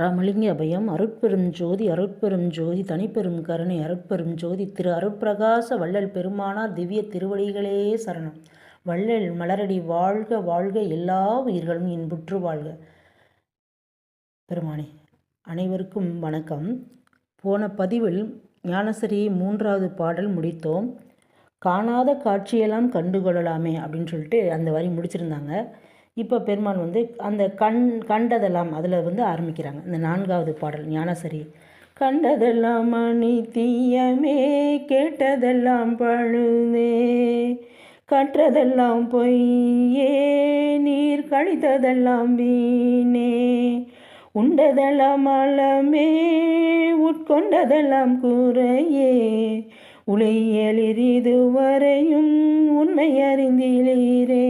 ராமலிங்க அபயம் அருட்பெரும் ஜோதி அருட்பெரும் ஜோதி தனிப்பெரும் கருணை அருட்பெரும் ஜோதி திரு அருட்பிரகாச வள்ளல் பெருமானார் திவ்ய திருவடிகளே சரணம். வள்ளல் மலரடி வாழ்க வாழ்க எல்லா உயிர்களும் இன்புற்று வாழ்க. பெருமானே அனைவருக்கும் வணக்கம். போன பதிவில் ஞானசரி மூன்றாவது பாடல் முடித்தோம். காணாத காட்சியெல்லாம் கண்டுகொள்ளலாமே அப்படின்னு சொல்லிட்டு அந்த வரி முடிச்சிருந்தாங்க. இப்போ பெருமான் வந்து அந்த கண் கண்டதெல்லாம் அதில் வந்து ஆரம்பிக்கிறாங்க. இந்த நான்காவது பாடல் ஞானசரி. கண்டதெல்லாம் மணி தீயமே கேட்டதெல்லாம் பழுதே கற்றதெல்லாம் பொய்யே நீர் கழித்ததெல்லாம் வீணே உண்டதெல்லாம் அளமே உட்கொண்டதெல்லாம் குறையே உளையலிர் வரையும் உண்மை அறிந்திலீரே.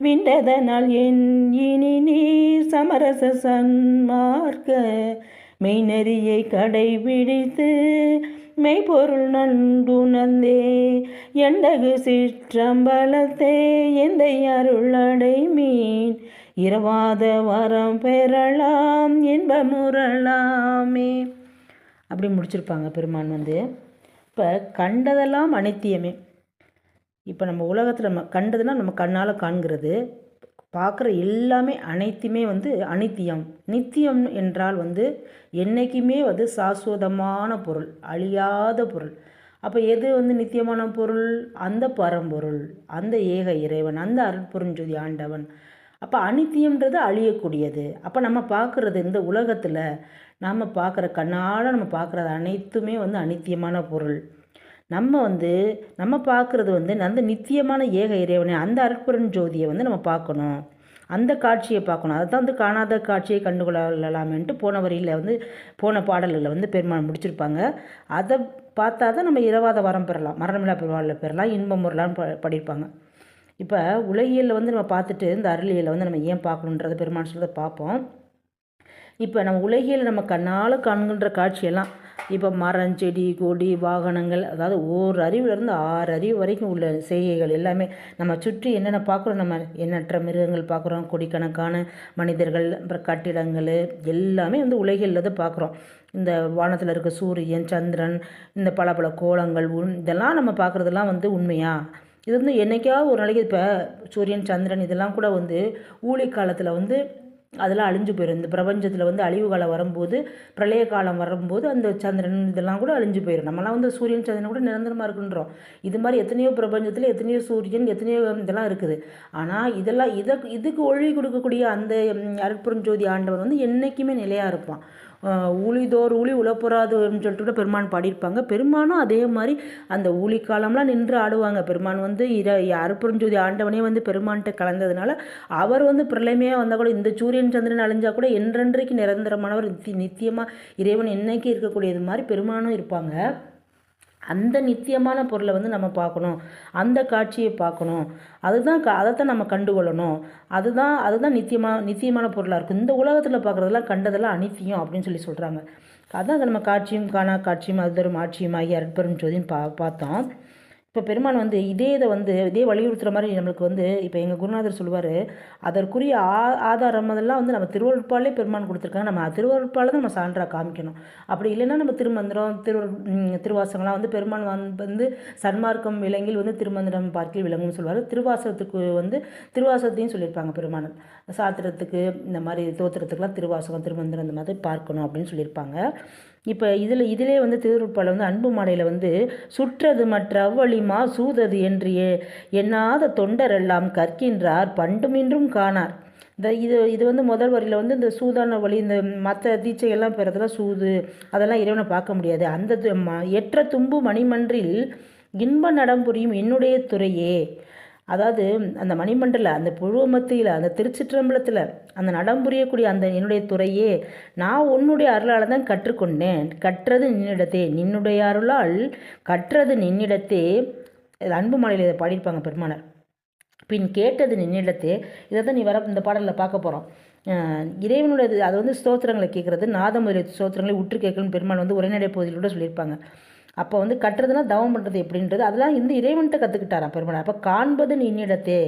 விண்டதனால் என் இனி நீ சமரச சன்மார்க்க மெய்நெறியை கடைபிடித்து மெய்ப்பொருள் நன்குணர்ந்தே எண்டகு சிற்றம்பலத்தே எந்த அருளடை மீன் இரவாத வரம் பெறலாம் இன்பமுறலாமே அப்படி முடிச்சிருப்பாங்க பெருமான் வந்து. இப்போ கண்டதெல்லாம் அனைத்தியமே. இப்போ நம்ம உலகத்தில் நம்ம கண்டதுன்னா நம்ம கண்ணால் காண்கிறது. பார்க்குற எல்லாமே அனைத்துமே வந்து அனித்தியம். நித்தியம் என்றால் வந்து என்றைக்குமே வந்து சாஸ்வதமான பொருள் அழியாத பொருள். அப்போ எது வந்து நித்தியமான பொருள்? அந்த பரம்பொருள் அந்த ஏக இறைவன் அந்த அருட்பொருஞ்சொதி ஆண்டவன். அப்போ அனித்தியம்ன்றது அழியக்கூடியது. அப்போ நம்ம பார்க்குறது இந்த உலகத்தில் நம்ம பார்க்குற கண்ணால் நம்ம பார்க்குறது அனைத்துமே வந்து அனித்தியமான பொருள். நம்ம வந்து நம்ம பார்க்குறது வந்து அந்த நித்தியமான ஏக இறைவனை அந்த அற்புரன் ஜோதியை வந்து நம்ம பார்க்கணும். அந்த காட்சியை பார்க்கணும். அதை தான் வந்து காணாத காட்சியை கண்டுகொள்ளலாமேன்ட்டு போன வரியில் வந்து போன பாடலில் வந்து பெருமாள் முடிச்சிருப்பாங்க. அதை பார்த்தா தான் நம்ம இரவாத வரம் பெறலாம். மரணமில்லா பெருவாளில் பெறலாம். இன்பம் வரலான்னு ப படிப்பாங்க. இப்போ உலகியலில் வந்து நம்ம பார்த்துட்டு இந்த அருளியலை வந்து நம்ம ஏன் பார்க்கணுன்றதை பெருமாள் சொல்கிறத பார்ப்போம். இப்போ நம்ம உலகியல் நம்ம கண்ணால் காண்கின்ற காட்சியெல்லாம் இப்போ மரம் செடி கொடி வாகனங்கள் அதாவது ஒரு அறிவுலேருந்து ஆறு அறிவு வரைக்கும் உள்ள செய்கைகள் எல்லாமே நம்ம சுற்றி என்னென்ன பார்க்குறோம்? நம்ம எண்ணற்ற மிருகங்கள் பார்க்குறோம் கொடிக்கணக்கான மனிதர்கள் அப்புறம் கட்டிடங்கள் எல்லாமே வந்து உலகில் தான் பார்க்குறோம். இந்த வானத்தில் இருக்க சூரியன் சந்திரன் இந்த பல பல கோலங்கள் இதெல்லாம் நம்ம பார்க்குறதெல்லாம் வந்து உண்மையா? இது வந்து என்றைக்காவது ஒரு நாளைக்கு இப்போ சூரியன் சந்திரன் இதெல்லாம் கூட வந்து ஊழி காலத்தில் வந்து அதெல்லாம் அழிஞ்சு போயிடும் இந்த பிரபஞ்சத்தில் வந்து அழிவு காலம் வரும்போது பிரளய காலம் வரும்போது அந்த சந்திரன் இதெல்லாம் கூட அழிஞ்சு போயிடும் நம்மலாம் வந்து சூரியன் சந்திரன் கூட நிரந்தரமாக இருக்குன்றோம். இது மாதிரி எத்தனையோ பிரபஞ்சத்தில் எத்தனையோ சூரியன் எத்தனையோ இதெல்லாம் இருக்குது. ஆனால் இதெல்லாம் இதை இதுக்கு ஒழி கொடுக்கக்கூடிய அந்த அருட்புறஞ்சோதி ஆண்டவர் வந்து என்றைக்குமே நிலையாக இருப்பான். ஊழிதோர் ஊழி உழப்புறாதுன்னு சொல்லிட்டு கூட பெருமான் பாடியிருப்பாங்க. பெருமானும் அதே மாதிரி அந்த ஊழி காலம்லாம் நின்று ஆடுவாங்க. பெருமான் வந்து இர அருப்புரஞ்சோதி ஆண்டவனே வந்து பெருமான்கிட்ட கலந்ததுனால அவர் வந்து பிரளயமே வந்தால் கூட இந்த சூரியன் சந்திரன் அழிஞ்சால் கூட என்றென்றைக்கு நிரந்தரமானவர் நித்தியமாக இறைவன் என்னைக்கு இருக்கக்கூடியது மாதிரி பெருமானும் இருப்பாங்க. அந்த நித்தியமான பொருளை வந்து நம்ம பார்க்கணும். அந்த காட்சியை பார்க்கணும். அதுதான் க அதைத்தான் நம்ம கண்டுகொள்ளணும். அதுதான் அதுதான் நித்தியமாக நித்தியமான பொருளாக இருக்கும் இந்த உலகத்தில் பார்க்குறதெல்லாம் கண்டதெல்லாம் அனித்தியம் அப்படின்னு சொல்லி சொல்கிறாங்க அதான் நம்ம காட்சியும் காணா காட்சியும் அது தரும் ஆட்சியும் ஆகிய அற்பெரும் ஜோதின்னு பா பார்த்தோம். இப்போ பெருமான் வந்து இதே இதை வந்து இதே வலியுறுத்துகிற மாதிரி நம்மளுக்கு வந்து இப்போ எங்கள் குருநாதர் சொல்லுவார் அதற்குரிய ஆ ஆதாரம் அதெல்லாம் வந்து நம்ம திருவருட்பாலே பெருமான் கொடுத்துருக்காங்க. நம்ம திருவருட்பாலை தான் நம்ம சான்றாக காமிக்கணும். அப்படி இல்லைன்னா நம்ம திருமந்திரம் திரு திருவாசகம்லாம் வந்து பெருமான் வந்து சன்மார்க்கம் விலங்கில் வந்து திருமந்திரம் பார்க்கில் விலங்குன்னு சொல்லுவார். திருவாசகத்துக்கு வந்து திருவாசகத்தையும் சொல்லியிருப்பாங்க பெருமான். சாத்திரத்துக்கு இந்த மாதிரி தோத்திரத்துக்குலாம் திருவாசகம் திருமந்திரம் இந்த மாதிரி பார்க்கணும் அப்படின்னு சொல்லியிருப்பாங்க. இப்போ இதில் இதிலே வந்து திருவுருப்பால் வந்து அன்பு மாலையில் வந்து சுற்றது மற்ற அவ்வளிமா சூதது என்று எண்ணாத தொண்டரெல்லாம் கற்கின்றார் பண்டுமின்றும் காணார். இந்த இது இது வந்து முதல் வரியில் வந்து இந்த சூதான வழி இந்த மற்ற தீட்சையெல்லாம் பெறதெல்லாம் சூது அதெல்லாம் இறைவனை பார்க்க முடியாது. அந்த எற்ற தும்பு மணிமன்றில் இன்ப நடம் புரியும் என்னுடைய துறையே அதாவது அந்த மணிமண்டல அந்த புழுவ மத்தியில் அந்த திருச்சிற்றம்பலத்தில் அந்த நடம் புரியக்கூடிய அந்த என்னுடைய துறையே நான் உன்னுடைய அருளால் தான் கற்றுக்கொண்டேன். கற்றது நின்னிடத்தே நின்னுடைய அருளால் கற்றது நின்னிடத்தே. அன்பு மாலையில் இதை பாடியிருப்பாங்க பெருமானர். பின் கேட்டது நின்னிடத்தே. இதை தான் நீ வர இந்த பாடலில் பார்க்க போகிறோம் இறைவனுடைய அது வந்து ஸ்தோத்திரங்களை கேட்குறது நாதமுறை ஸ்தோத்திரங்களை உற்று கேட்கணும் பெருமாள் வந்து உரைநடை பகுதியில் கூட சொல்லியிருப்பாங்க. அப்போ வந்து கட்டுறதுனா தவம் பண்ணுறது எப்படின்றது அதெல்லாம் இந்த இறைவன்கிட்ட கற்றுக்கிட்டாராம் பெருமாள் அப்போ காண்பது நின்னிடத்தே.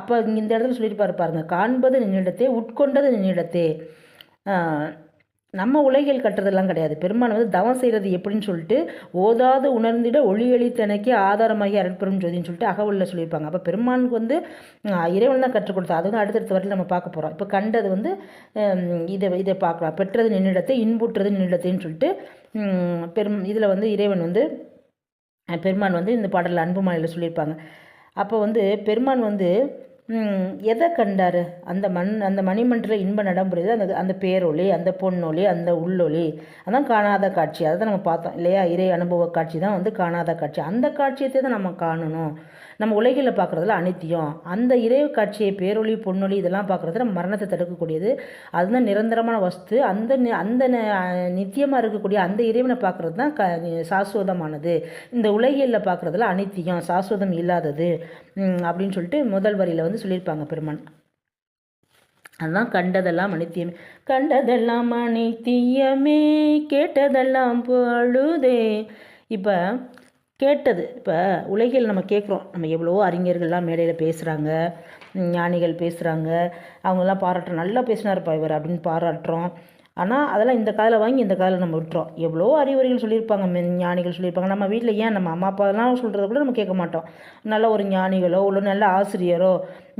அப்போ இந்த இடத்துல சொல்லியிருப்பாரு பாருங்க. காண்பது நின்னிடத்தே உட்கொண்டது நின்னிடத்தே. நம்ம உலகில் கட்டுறதெல்லாம் கிடையாது. பெருமான் வந்து தவம் செய்கிறது எப்படின்னு சொல்லிட்டு ஓதாது உணர்ந்திட ஒளியளித்தனைக்கு ஆதாரமாகி அருட்பெரும் ஜோதின்னு சொல்லிட்டு அகவலில் சொல்லியிருப்பாங்க. அப்போ பெருமானுக்கு வந்து இறைவன் தான் கற்றுக் கொடுத்தா அது வந்து அடுத்தடுத்த வரையில் நம்ம பார்க்க போகிறோம் இப்போ கண்டது வந்து இதை இதை பார்க்கலாம். பெற்றது நின்னிடத்தை இன்புற்றது நின்னிடத்தைன்னு சொல்லிட்டு பெரும் இதில் வந்து இறைவன் வந்து பெருமான் வந்து இந்த பாடலில் அன்பு மாலையில் சொல்லியிருப்பாங்க. அப்போ வந்து பெருமான் வந்து எதை கண்டார்? அந்த மண் அந்த மணிமண்டல இன்ப நடம்புரியுது அந்த அந்த பேரொளி அந்த பொன்னொளி அந்த உள்ளொளி அதான் காணாத காட்சி. அதை தான் நம்ம பார்த்தோம் இல்லையா? இறை அனுபவ காட்சி தான் வந்து காணாத காட்சி. அந்த காட்சியத்தை தான் நம்ம காணணும். நம்ம உலகில் பார்க்குறதுல அனித்தியம். அந்த இறை காட்சியை பேரொலி பொன்னொழி இதெல்லாம் பார்க்குறது நம்ம மரணத்தை தடுக்கக்கூடியது. அதுதான் நிரந்தரமான வஸ்து. அந்த அந்த நித்தியமாக இருக்கக்கூடிய அந்த இறைவனை பார்க்குறது தான் க சாஸ்வதமானது. இந்த உலகியலில் பார்க்குறதுல அனித்தியம் சாஸ்வதம் இல்லாதது. அப்படின்னு சொல்லிட்டு முதல் வரியில் வந்து சொல்லியிருப்பாங்க பெருமான். அதுதான் கண்டதெல்லாம் அனித்தியமே கண்டதெல்லாம் அனித்தியமே கேட்டதெல்லாம் பொழுதே. இப்போ கேட்டது இப்போ உலகில் நம்ம கேட்குறோம். நம்ம எவ்வளோ அறிஞர்கள்லாம் மேடையில் பேசுகிறாங்க ஞானிகள் பேசுகிறாங்க அவங்கெல்லாம் பாராட்டுறோம் நல்லா பேசினார்ப்பா இவர் அப்படின்னு பாராட்டுறோம். ஆனால் அதெல்லாம் இந்த காதில் வாங்கி இந்த காதில் நம்ம விட்டுறோம். எவ்வளோ அறிவுரைகள் சொல்லியிருப்பாங்க ஞானிகள் சொல்லியிருப்பாங்க. நம்ம வீட்டில் ஏன் நம்ம அம்மா அப்பாலாம் சொல்கிறத கூட நம்ம கேட்க மாட்டோம். நல்ல ஒரு ஞானிகளோ இல்லை நல்ல ஆசிரியரோ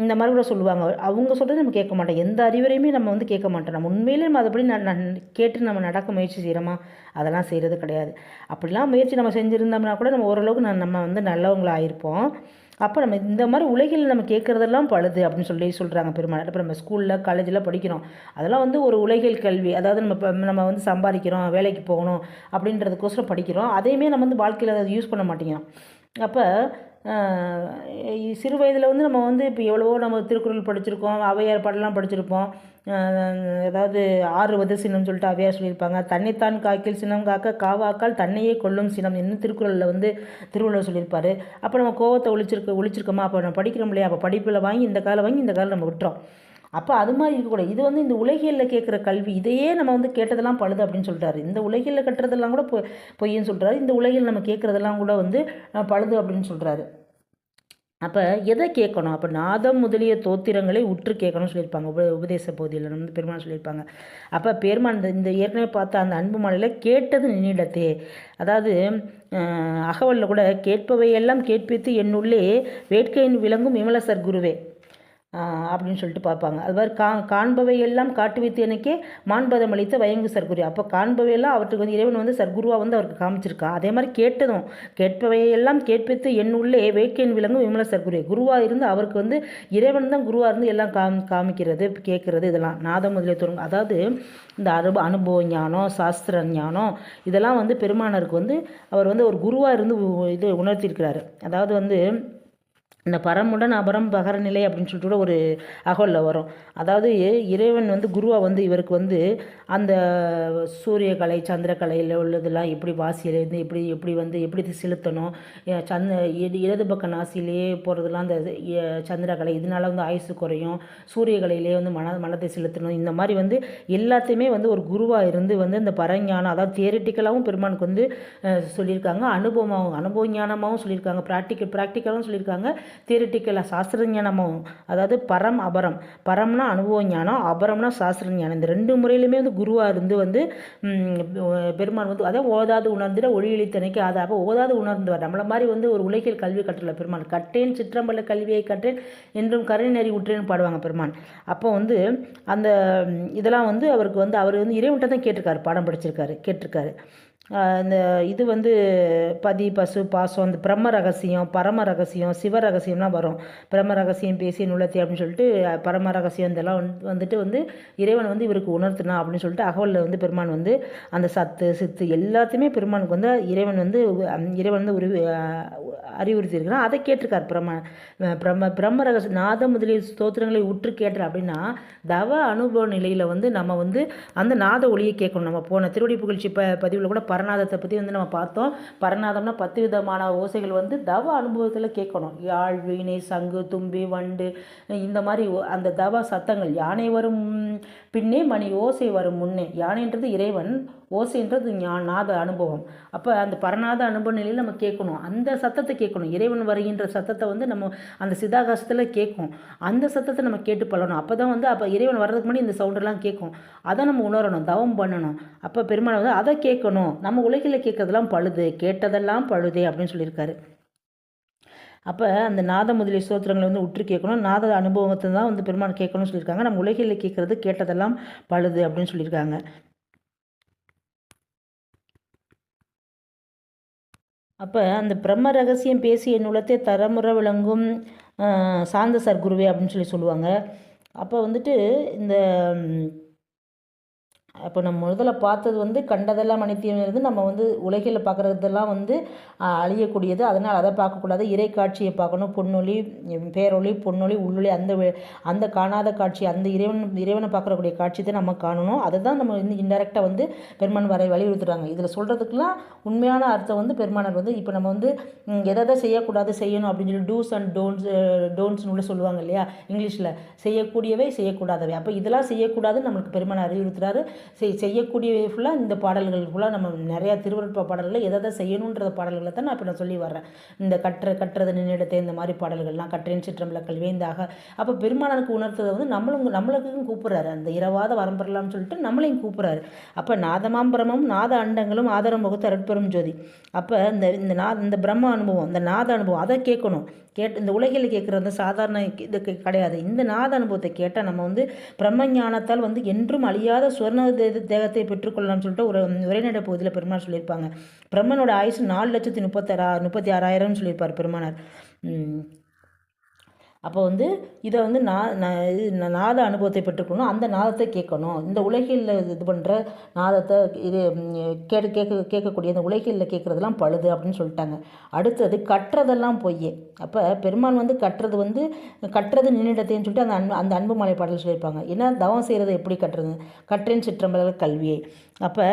இந்த மாதிரி கூட சொல்லுவாங்க. அவங்க சொல்கிறது நம்ம கேட்க மாட்டோம். எந்த அறிவுரையுமே நம்ம வந்து கேட்க மாட்டோம். நம்ம உண்மையிலே நம்ம அதுபடி நான் கேட்டு நம்ம நடக்க முயற்சி செய்கிறோமா அதெல்லாம் செய்கிறது கிடையாது. அப்படிலாம் முயற்சி நம்ம செஞ்சுருந்தோம்னா கூட நம்ம ஓரளவுக்கு நம்ம வந்து நல்லவங்களாக ஆயிருப்போம் அப்போ நம்ம இந்த மாதிரி உலகில் நம்ம கேட்குறதெல்லாம் பழுது அப்படின்னு சொல்லி சொல்கிறாங்க பெருமாள். இப்போ நம்ம ஸ்கூலில் காலேஜில் படிக்கிறோம். அதெல்லாம் வந்து ஒரு உலகில் கல்வி. அதாவது நம்ம இப்போ நம்ம வந்து சம்பாதிக்கிறோம் வேலைக்கு போகணும் அப்படின்றதுக்கோசரம் படிக்கிறோம். அதையுமே நம்ம வந்து வாழ்க்கையில் அதை யூஸ் பண்ண மாட்டேங்கிறோம். அப்போ சிறு வயதில் வந்து நம்ம வந்து இப்போ எவ்வளவோ நம்ம திருக்குறள் படிச்சிருக்கோம் அவையார் பாடலாம் படிச்சிருப்போம். அதாவது ஆறு வது சினம் சொல்லிட்டு அவையார் சொல்லியிருப்பாங்க. தன்னைத்தான் காக்கில் சினம் காக்க காவாக்கால் தன்னையே கொல்லும் சினம் என்ன திருக்குறளில் வந்து திருவள்ளுவர் சொல்லியிருப்பார். அப்போ நம்ம கோவத்தை ஒழிச்சிருக்க ஒழிச்சிருக்கோமா? அப்போ நம்ம படிக்கிறோம் இல்லையா? அப்போ படிப்பில் வாங்கி இந்த காலம் வாங்கி இந்த காலம் நம்ம விட்டுறோம். அப்போ அது மாதிரி இருக்கக்கூடாது. இது வந்து இந்த உலகியலில் கேட்குற கல்வி. இதையே நம்ம வந்து கேட்டதெல்லாம் பழுது அப்படின்னு சொல்கிறாரு இந்த உலகியலில் கட்டுறதெல்லாம் கூட பொ பொய்ன்னு சொல்கிறாரு இந்த உலகில் நம்ம கேட்குறதெல்லாம் கூட வந்து பழுது அப்படின்னு சொல்கிறாரு அப்போ எதை கேட்கணும்? அப்போ நாதம் முதலிய தோத்திரங்களை உற்று கேட்கணும்னு சொல்லியிருப்பாங்க. உப உபதேச பகுதியில் வந்து பெருமாள் சொல்லியிருப்பாங்க. அப்போ பெருமாள் இந்த இந்த ஏற்கனவே பார்த்த அந்த அன்பு மாலையில் கேட்டது நின்னிடத்தே அதாவது அகவலில் கூட கேட்பவையெல்லாம் கேட்பித்து என்னுள்ளே வேட்கையின் விளங்கும் விமலசர் குருவே. அப்படின்னு சொல்லிட்டு பார்ப்பாங்க. அது மாதிரி கா காண்பவை எல்லாம் காட்டு வைத்து எனக்கே மாண்பதம் அளித்த வயங்கு சர்க்குரு. அப்போ காண்பவையெல்லாம் அவற்றுக்கு வந்து இறைவன் வந்து சர்க்குருவாக வந்து அவருக்கு காமிச்சிருக்கான் அதே மாதிரி கேட்டதும் கேட்பவையெல்லாம் கேட்பித்து என் உள்ளே வேட்கையின் விலங்கும் விமல சர்க்குரு. குருவாக இருந்து அவருக்கு வந்து இறைவன் தான் குருவாக இருந்து எல்லாம் காம் காமிக்கிறது கேட்குறது இதெல்லாம். நாதம் முதலிய தொடங்கும் அதாவது இந்த அனுப அனுபவ ஞானம் சாஸ்திர ஞானம் இதெல்லாம் வந்து பெருமானருக்கு வந்து அவர் வந்து ஒரு குருவாக இருந்து இது உணர்த்தியிருக்கிறாரு. அதாவது வந்து இந்த பரமுடன் அபரம் பகர நிலை அப்படின்னு சொல்லிட்டு கூட ஒரு அகோலில் வரும். அதாவது இறைவன் வந்து குருவாக வந்து இவருக்கு வந்து அந்த சூரியகலை சந்திரகலையில் உள்ளதெல்லாம் எப்படி வாசியிலேருந்து எப்படி எப்படி வந்து எப்படி செலுத்தணும்? சந்த இடது பக்க நாசிலேயே போகிறதுலாம் அந்த சந்திரகலை இதனால வந்து ஆயுசு குறையும். சூரியகலையிலே வந்து மன மனத்தை செலுத்தணும். இந்த மாதிரி வந்து எல்லாத்தையுமே வந்து ஒரு குருவாக இருந்து வந்து இந்த பரஞானம் அதாவது தியரிட்டிக்கலாகவும் பெருமானுக்கு வந்து சொல்லியிருக்காங்க. அனுபவமாகவும் அனுபவ ஞானமாகவும் சொல்லியிருக்காங்க. ப்ராக்டிக்கல் ப்ராக்டிக்கலாகவும் சொல்லியிருக்காங்க. தியரிட்டிக்கலாக சாஸ்திர ஞானமும் அதாவது பரம் அபரம். பரம்னா அனுபவ ஞானம் அபரம்னா சாஸ்திர ஞானம். இந்த ரெண்டு முறையிலுமே வந்து குருவாக இருந்து வந்து பெருமான் வந்து அதாவது ஓதாது உணர்ந்துட ஒளியளித்தனைக்கு அதை அப்போ ஓதாது உணர்ந்தவர். நம்மளை மாதிரி வந்து ஒரு உலகில் கல்வி கற்றல பெருமான். கட்டேன் சிற்றம்பல கல்வியை கற்றேன் என்றும் கருணை நெறி உற்றேன்னு பாடுவாங்க பெருமான். அப்போ வந்து அந்த இதெல்லாம் வந்து அவருக்கு வந்து அவர் வந்து இறைவன்ட்ட தான் கேட்டிருக்காரு பாடம் படிச்சிருக்காரு கேட்டிருக்காரு. இந்த இது வந்து பதி பசு பாசம் அந்த பிரம்ம ரகசியம் பரம ரகசியம் சிவ ரகசியம்லாம் வரும். பிரம்ம ரகசியம் பேசி நுழத்தி அப்படின்னு சொல்லிட்டு பரம ரகசியம் இதெல்லாம் வந்துட்டு வந்து இறைவன் வந்து இவருக்கு உணர்த்தினா அப்படின்னு சொல்லிட்டு அகவலில் வந்து பெருமான் வந்து அந்த சத்து சித்து எல்லாத்தையுமே பெருமானுக்கு வந்து இறைவன் வந்து இறைவன் வந்து உரு அறிவுறுத்தியிருக்கிறான் அதை கேட்டிருக்கார் பிரம்ம பிரம்ம பிரம்ம ரகசிய நாத முதலிய ஸ்தோத்திரங்களை உற்று கேட்டார் அப்படின்னா தவ அனுபவ நிலையில் வந்து நம்ம வந்து அந்த நாத ஒளியை கேட்கணும். நம்ம போன திருவடி புகழ்ச்சி ப பதிவில் கூட பரநாதத்தை பற்றி வந்து நம்ம பார்த்தோம். பரநாதம்னா பத்து விதமான ஓசைகள் வந்து தவ அனுபவத்தில் கேட்கணும். யாழ் வீணை சங்கு தும்பி வண்டு இந்த மாதிரி அந்த தவ சத்தங்கள். யானை வரும் பின்னே மணி ஓசை வரும் முன்னே. யானைன்றது இறைவன் ஓசைன்றது நாத அனுபவம். அப்போ அந்த பரநாத அனுபவ நிலையில் நம்ம கேட்கணும். அந்த சத்தத்தை கேட்கணும். இறைவன் வருகின்ற சத்தத்தை வந்து நம்ம அந்த சிதாகாசத்தில் கேட்கும். அந்த சத்தத்தை நம்ம கேட்டு பழகணும். அப்போ தான் வந்து அப்போ இறைவன் வர்றதுக்கு முன்னாடி இந்த சவுண்டெல்லாம் கேட்கும். அதை நம்ம உணரணும். தவம் பண்ணணும். அப்போ பெருமாள் வந்து அதை கேட்கணும். நம்ம உலகில் கேட்கறதெல்லாம் பழுது. கேட்டதெல்லாம் பழுதே அப்படின்னு சொல்லியிருக்காரு. அப்போ அந்த நாத முதலிய ஸ்தோத்திரங்களை வந்து உற்று கேட்கணும். நாத அனுபவத்தை தான் வந்து பெருமாள் கேட்கணும்னு சொல்லியிருக்காங்க. நம்ம உலகில் கேட்குறது கேட்டதெல்லாம் பழுது அப்படின்னு சொல்லியிருக்காங்க. அப்போ அந்த பிரம்ம ரகசியம் பேசிய நூலத்தை தரமுறை விளங்கும் சாந்த சர்க்குருவே அப்படின்னு சொல்லி சொல்லுவாங்க. அப்போ வந்துட்டு இந்த அப்போ நம்ம முதல்ல பார்த்தது வந்து கண்டதெல்லாம் இருந்து நம்ம வந்து உலகில் பார்க்குறதெல்லாம் வந்து அழியக்கூடியது. அதனால் அதை பார்க்கக்கூடாது. இறை காட்சியை பார்க்கணும். பொன்னொழி பேரொழி பொன்னொழி உள்ளொளி அந்த அந்த காணாத காட்சி அந்த இறைவன் இறைவனை பார்க்கக்கூடிய காட்சி தான் நம்ம காணணும். அதை தான் நம்ம வந்து இன்டெரக்டாக வந்து பெருமான் வரை வலியுறுத்துறாங்க. இதில் சொல்கிறதுக்கெலாம் உண்மையான அர்த்தம் வந்து பெருமானர் வந்து இப்போ நம்ம வந்து எதை எதை செய்யக்கூடாது செய்யணும் அப்படின்னு சொல்லி டூஸ் அண்ட் டோன்ஸ் டோன்ட்ஸ்னு சொல்லுவாங்க இல்லையா? இங்கிலீஷில். செய்யக்கூடியவை செய்யக்கூடாதவை. அப்போ இதெல்லாம் செய்யக்கூடாதுன்னு நம்மளுக்கு பெருமானை அறிவுறுத்துறாரு. செய்யக்கூடிய ஃபுல்லாக இந்த பாடல்கள் ஃபுல்லாக நம்ம நிறையா திருவருட்ப பாடல்கள் எதை எதை செய்யணுன்ற பாடல்களை தான் நான் இப்போ நான் சொல்லி வர்றேன். இந்த கற்ற கற்றது நின்னிடத்தை இந்த மாதிரி பாடல்கள்லாம் கற்றேன் சிற்றம்பல கல்வி இந்த ஆக அப்போ பெருமானனுக்கு உணர்த்ததை வந்து நம்மளும் நம்மளுக்கும் கூப்பிட்றாரு. அந்த இரவாத வரம்பெறலாம்னு சொல்லிட்டு நம்மளையும் கூப்பிட்றாரு. அப்போ நாதமாம் பிரமம் நாத அண்டங்களும் ஆதாரம் முகத்து அருட்பெரும் ஜோதி. அப்போ இந்த இந்த நா இந்த பிரம்ம அனுபவம் இந்த நாத அனுபவம் அதை கேட்கணும். கேட் இந்த உலகில் கேட்குற அந்த சாதாரண இது கிடையாது. இந்த நாத அனுபவத்தை கேட்டால் நம்ம வந்து பிரம்ம ஞானத்தால் வந்து என்றும் அழியாத சுவர்ண தேகத்தை பெற்றுக்கொள்ளலாம்னு சொல்லிட்டு ஒரு உரைநடை பகுதியில் பெருமாள் சொல்லியிருப்பாங்க. பிரம்மனோட ஆயுசு நாலு லட்சத்தி முப்பத்தாறா முப்பத்தி ஆறாயிரம்னு சொல்லியிருப்பார் பெருமானார். அப்போ வந்து இதை வந்து நான் நாத அனுபவத்தை பெற்றுக்கணும். அந்த நாதத்தை கேட்கணும். இந்த உலகில் இது பண்ணுற நாதத்தை இது கேட்க கேட்க கேட்கக்கூடிய இந்த உலகில் கேட்குறதெல்லாம் பழுது அப்படின்னு சொல்லிட்டாங்க. அடுத்தது கட்டுறதெல்லாம் பொய் அப்போ பெருமான் வந்து கட்டுறது வந்து கட்டுறது நின்னிடத்தைன்னு சொல்லிட்டு அந்த அன்பு அந்த அன்பு மலை பாடல் சொல்லியிருப்பாங்க. ஏன்னா தவம் செய்கிறது எப்படி கட்டுறது கற்றேன் சிற்றம்பல கல்வியை. அப்போ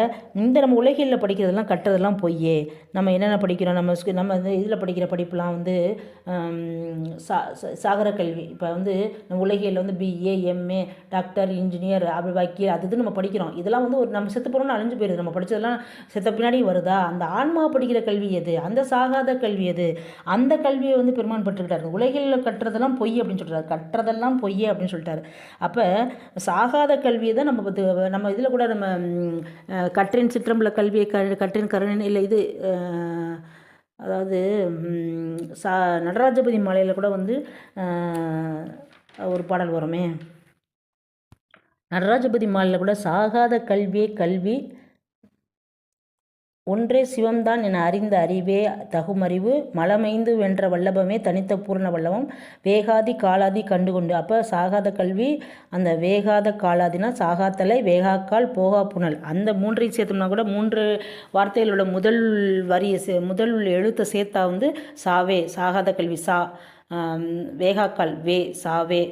இந்த நம்ம உலகில் படிக்கிறதெல்லாம் கட்டுறதெல்லாம் பொய்யே. நம்ம என்னென்ன படிக்கிறோம்? நம்ம நம்ம வந்து இதில் படிக்கிற படிப்புலாம் வந்து சா சாகர கல்வி. இப்போ வந்து நம்ம உலகியல் வந்து பிஏ எம்ஏ டாக்டர் இன்ஜினியர் அப்படி வக்கீல் அது இது நம்ம படிக்கிறோம். இதெல்லாம் வந்து ஒரு நம்ம செத்து போகிறோம்னு அழிஞ்சு போயிடுது நம்ம படித்ததெல்லாம் செத்த பின்னாடி வருதா? அந்த ஆன்மா படிக்கிற கல்வி எது? அந்த சாகாத கல்வி எது? அந்த கல்வியை வந்து பெருமான் பெற்றுக்கிட்டார். உலகில் கட்டுறதெல்லாம் பொய் அப்படின்னு சொல்கிறார் கட்டுறதெல்லாம் பொய்யே அப்படின்னு சொல்லிட்டாரு. அப்போ சாகாத கல்வியை தான் நம்ம நம்ம இதில் கூட நம்ம கற்றின் சிற்றம்பல கல்வியை க கற்றின் கருணன் இல்லை இது அதாவது சா நடராஜபதி மாலையில் கூட வந்து ஒரு பாடல் வருமே. நடராஜபதி மாலையில் கூட சாகாத கல்வியே கல்வி ஒன்றே சிவம்தான் என அறிந்த அறிவே தகுமறிவு மலமைந்து வென்ற வல்லபமே தனித்த பூர்ண வல்லபம் வேகாதி காலாதி கண்டுகொண்டு. அப்போ சாகாத கல்வி அந்த வேகாத காலாதினா சாகாத்தலை வேகாக்கால் போகா புனல். அந்த மூன்றையும் சேர்த்தோம்னா கூட மூன்று வார்த்தைகளோட முதல் வரியை சே முதல் எழுத்தை சேர்த்தா வந்து சாவே சாகாத கல்வி சா வேகாக்கால் வே சாவே.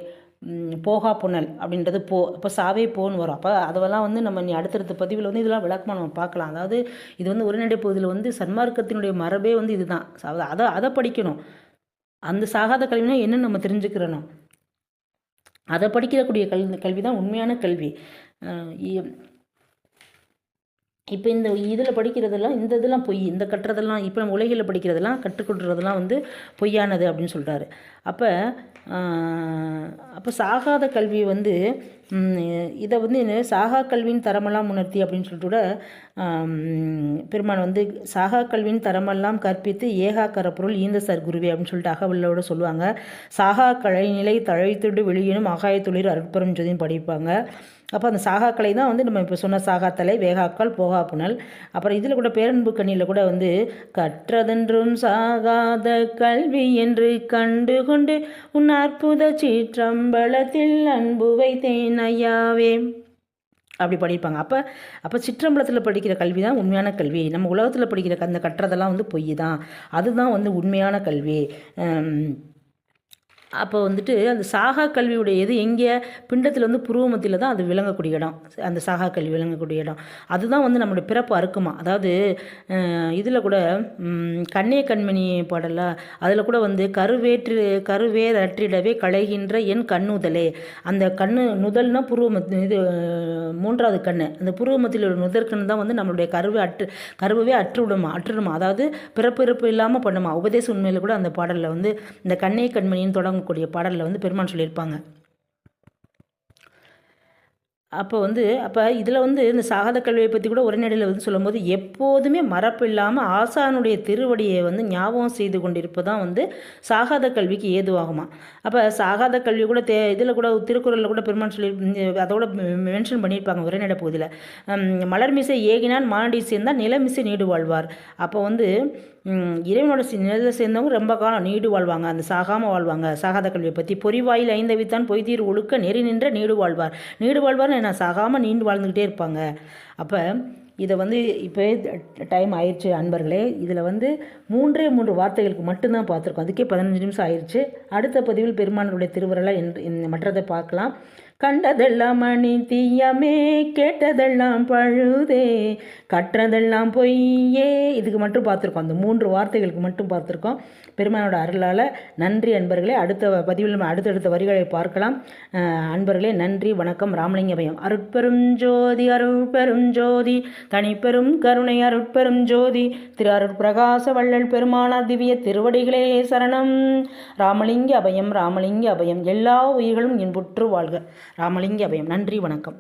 போகா புனல் அப்படின்றது போ இப்போ சாவே போன்னு வரும். அப்போ அதெல்லாம் வந்து நம்ம நீ அடுத்தடுத்த பதிவில் வந்து இதெல்லாம் விளக்கமாக நம்ம பார்க்கலாம். அதாவது இது வந்து உரைநடை பகுதியில் வந்து சன்மார்க்கத்தினுடைய மரபே வந்து இதுதான். அதை அதை படிக்கணும். அந்த சாகாத கல்வினா என்னன்னு நம்ம தெரிஞ்சுக்கிறணும். அதை படிக்கக்கூடிய கல் கல்வி தான் உண்மையான கல்வி. இப்போ இந்த இதில் படிக்கிறதெல்லாம் இந்த இதெல்லாம் பொய் இந்த கட்டுறதெல்லாம் இப்போ நம்ம உலகில் படிக்கிறதெல்லாம் கற்றுக்கொடுறதெல்லாம் வந்து பொய்யானது அப்படின்னு சொல்கிறாரு அப்போ அப்போ சாகாத கல்வி வந்து இதை வந்து என்ன சாகா கல்வியின் தரமெல்லாம் உணர்த்தி அப்படின்னு சொல்லிட்டு கூட பெருமான் வந்து சாகா கல்வியின் தரமெல்லாம் கற்பித்து ஏகா கரப்பொருள் ஈந்த சர் குருவி அப்படின்னு சொல்லிட்டு அகவல்லோட சொல்லுவாங்க. சாகா கலைநிலை தழைத்துடு வெளியினும் ஆகாயத்துளிர் அருட்பெரும் ஜோதின்னு படிப்பாங்க. அப்போ அந்த சாகாக்களை தான் வந்து நம்ம இப்போ சொன்ன சாகாத்தலை வேகாக்கள் போகா புனல் அப்புறம் இதில் கூட பேரன்பு கண்ணியில் கூட வந்து கற்றதென்றும் சாகாத கல்வி என்று கண்டு கொண்டு உன் அற்புத சீற்றம்பலத்தில் அன்பு வைத்தேன் ஐயாவே. அப்படி படிப்பாங்க. அப்போ அப்போ சிற்றம்பலத்தில் படிக்கிற கல்வி தான் உண்மையான கல்வி. நம்ம உலகத்தில் படிக்கிற அந்த கற்றதெல்லாம் வந்து பொய் தான் அதுதான் வந்து உண்மையான கல்வி. அப்போ வந்துட்டு அந்த சாகா கல்வியுடைய இது எங்கே? பிண்டத்தில் வந்து புருவ மத்தியில் தான் அது விளங்கக்கூடிய இடம். அந்த சாகா கல்வி விளங்கக்கூடிய இடம். அதுதான் வந்து நம்மளுடைய பிறப்பு அறுக்குமா. அதாவது இதில் கூட கண்ணே கண்மணி பாடல அதில் கூட வந்து கருவேற்று கருவேரற்றிடவே களைகின்ற என் கண்ணுதலே. அந்த கண்ணு நுதல்னா புருவமத் இது மூன்றாவது கண்ணு. அந்த புருவ மத்தியில் உள்ள நுதற்கண் தான் வந்து நம்மளுடைய கருவை அற்று கருவவே அற்றுவிடுமா அற்றுடுமா. அதாவது பிறப்பு இறப்பு இல்லாமல் பண்ணுமா. உபதேச உண்மையில் கூட அந்த பாடலில் வந்து இந்த கண்ணே கண்மணின்னு தொடங்கக்கூடிய பாடலில் வந்து பெருமான் சொல்லியிருப்பாங்க. அப்போ வந்து அப்போ இதில் வந்து இந்த சாகத கல்வியை பற்றி கூட உரைநடையில் வந்து சொல்லும்போது எப்போதுமே மறப்பு இல்லாமல் ஆசானுடைய திருவடியை வந்து ஞாபகம் செய்து கொண்டிருப்பதான் வந்து சாகாத கல்விக்கு ஏதுவாகுமா? அப்போ சாகாத கல்வி கூட தே இதில் கூட திருக்குறளில் கூட பெருமான் சொல்லி அதை அதோட மென்ஷன் பண்ணியிருப்பாங்க உரைநடை பகுதியில். மலர்மிசை ஏகினான் மானடி சேர்ந்தால் நிலமிசை நீடு வாழ்வார் அப்போ வந்து இறைவனோட சி- நிழலில் சேர்ந்தவங்க ரொம்ப காலம் நீடு வாழ்வாங்க. அந்த சாகாமல் வாழ்வாங்க. சாகாத கல்வியை பற்றி பொறிவாயில் ஐந்தவித்தான் பொய்தீர் ஒழுக்க நெறி நின்ற நீடு வாழ்வார். நீடு வாழ்வார்னு நான் சாகாமல் நீண்டு வாழ்ந்துக்கிட்டே இருப்பாங்க. அப்போ இதை வந்து இப்போ டைம் ஆயிடுச்சு அன்பர்களே. இதில் வந்து மூன்றே மூன்று வார்த்தைகளுக்கு மட்டும்தான் பார்த்துருக்கோம். அதுக்கே பதினஞ்சு நிமிஷம் ஆயிடுச்சு அடுத்த பதிவில் பெருமானருடைய திருவருளை என்று மற்றதை பார்க்கலாம். கண்டதெல்லாம் மணி தீயமே கேட்டதெல்லாம் பழுதே. கற்றதெல்லாம் பொய்யே. இதுக்கு மட்டும் பார்த்துருக்கோம். அந்த மூன்று வார்த்தைகளுக்கு மட்டும் பார்த்துருக்கோம். பெருமானோட அருளால் நன்றி அன்பர்களே. அடுத்த பதிவில் நம்ம அடுத்தடுத்த வரிகளை பார்க்கலாம். அன்பர்களே நன்றி வணக்கம் ராமலிங்கமயம் அருட்பெரும் ஜோதி அருட்பெரும் ஜோதி. தனிப்பெரும் கருணை அருட்பெரும் ஜோதி. திரு அருட்பிரகாச வள்ளல் பெருமானார் திவ்ய திருவடிகளே சரணம். ராமலிங்க அபயம் ராமலிங்க அபயம். எல்லா உயிர்களும் இன்புற்று வாழ்க. ராமலிங்க அபயம். நன்றி வணக்கம்.